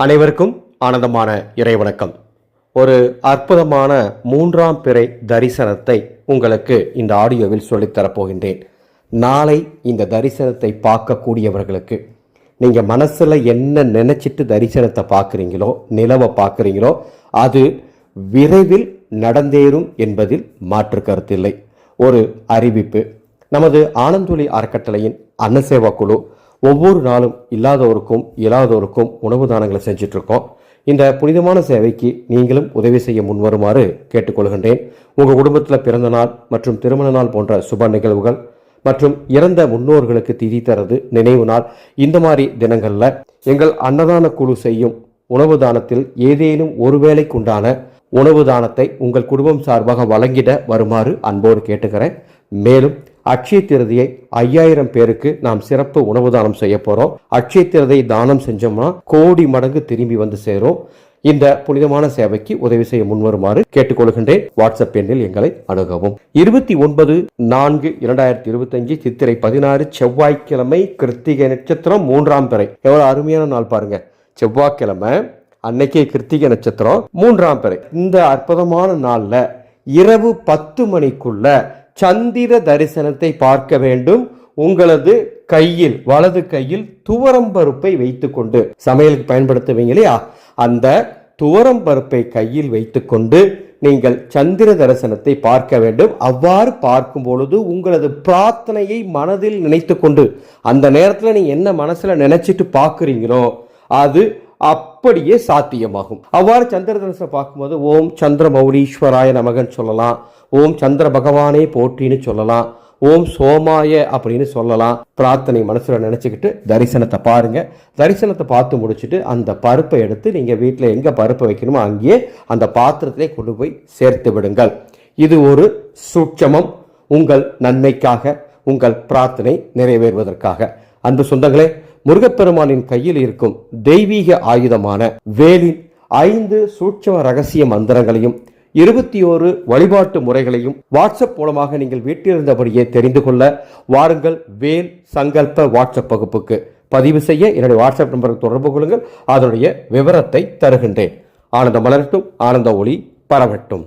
அனைவருக்கும் ஆனந்தமான இறைவணக்கம். ஒரு அற்புதமான மூன்றாம் பிறை தரிசனத்தை உங்களுக்கு இந்த ஆடியோவில் சொல்லித்தரப்போகின்றேன் நாளை இந்த தரிசனத்தை பார்க்கக்கூடியவர்களுக்கு நீங்கள் மனசில் என்ன நினச்சிட்டு தரிசனத்தை பார்க்குறீங்களோ நிலவை பார்க்குறீங்களோ அது விரைவில் நடந்தேறும் என்பதில் மாற்று கருத்தில்லை. ஒரு அறிவிப்பு நமது ஆனந்தொலி அறக்கட்டளையின் அன்னசேவா குழு ஒவ்வொரு நாளும் இல்லாதவருக்கும் இயலாதவருக்கும் உணவு தானங்களை செஞ்சிட்ருக்கோம். இந்த புனிதமான சேவைக்கு நீங்களும் உதவி செய்ய முன்வருமாறு கேட்டுக்கொள்கின்றேன். உங்கள் குடும்பத்தில் பிறந்த நாள் மற்றும் திருமண நாள் போன்ற சுப நிகழ்வுகள் மற்றும் இறந்த முன்னோர்களுக்கு திதி தரது நினைவு நாள் இந்த மாதிரி தினங்களில் எங்கள் அன்னதான குழு செய்யும் உணவு தானத்தில் ஏதேனும் ஒரு வேளைக்குண்டான உணவு தானத்தை உங்கள் குடும்பம் சார்பாக வழங்கிட வருமாறு அன்போடு கேட்டுக்கிறேன். மேலும் அட்சய திருதியை ஐயாயிரம் பேருக்கு நாம் சிறப்பு உணவு தானம் செய்ய போறோம். அட்சய திருதை தானம் செஞ்சோம்னா கோடி மடங்கு திரும்பி வந்து சேரும். இந்த புனிதமான சேவைக்கு உதவி செய்ய முன்வருமாறு கேட்டுக்கொள்கின்றேன். வாட்ஸ்அப் எண்ணில் எங்களை அணுகவும். இருபத்தி ஒன்பது நான்கு இரண்டாயிரத்தி இருபத்தி அஞ்சு சித்திரை பதினாறு செவ்வாய்க்கிழமை கிருத்திகை நட்சத்திரம் மூன்றாம் பிறை. எவ்வளவு அருமையான நாள் பாருங்க. செவ்வாய்க்கிழமை அன்னைக்கே கிருத்திகை நட்சத்திரம் மூன்றாம் பிறை. இந்த அற்புதமான நாள்ல இரவு பத்து மணிக்குள்ள சந்திர தரிசனத்தை பார்க்க வேண்டும். உங்களது கையில் வலது கையில் துவரம் பருப்பை வைத்துக்கொண்டு சமையலுக்கு பயன்படுத்துவீங்க இல்லையா? அந்த துவரம் பருப்பை கையில் வைத்துக்கொண்டு நீங்கள் சந்திர தரிசனத்தை பார்க்க வேண்டும். அவ்வாறு பார்க்கும் பொழுது உங்களது பிரார்த்தனையை மனதில் நினைத்து கொண்டு அந்த நேரத்தில் நீங்கள் என்ன மனசில் நினைச்சிட்டு பார்க்குறீங்களோ அது அப்படியே சாத்தியமாகும். அவ்வாறு சந்திர தரிசனம் பார்க்கும்போது ஓம் சந்திர மௌலீஸ்வராய நமகன் சொல்லலாம். ஓம் சந்திர பகவானே போற்றின்னு சொல்லலாம். ஓம் சோமாய அப்படின்னு சொல்லலாம். பிரார்த்தனை மனசில் நினச்சிக்கிட்டு தரிசனத்தை பாருங்கள் தரிசனத்தை பார்த்து முடிச்சுட்டு அந்த பருப்பை எடுத்து நீங்கள் வீட்டில் எங்கே பருப்பை வைக்கணுமோ அங்கேயே அந்த பாத்திரத்திலே கொண்டு போய் சேர்த்து விடுங்கள். இது ஒரு சூட்சமம். உங்கள் நன்மைக்காக உங்கள் பிரார்த்தனை நிறைவேறுவதற்காக. அன்பு சொந்தங்களே முருகப்பெருமானின் கையில் இருக்கும் தெய்வீக ஆயுதமான வேலின் ஐந்து சூட்சம ரகசிய மந்திரங்களையும் இருபத்தி ஓரு வழிபாட்டு முறைகளையும் வாட்ஸ்அப் மூலமாக நீங்கள் வீட்டிலிருந்தபடியே தெரிந்து கொள்ள வாருங்கள் வேல் சங்கல்ப வாட்ஸ்அப் வகுப்புக்கு. பதிவு செய்ய என்னுடைய வாட்ஸ்அப் நம்பருக்கு தொடர்பு கொள்ளுங்கள். அதனுடைய விவரத்தை தருகின்றேன். ஆனந்த மலரட்டும் ஆனந்த ஒளி பரவட்டும்.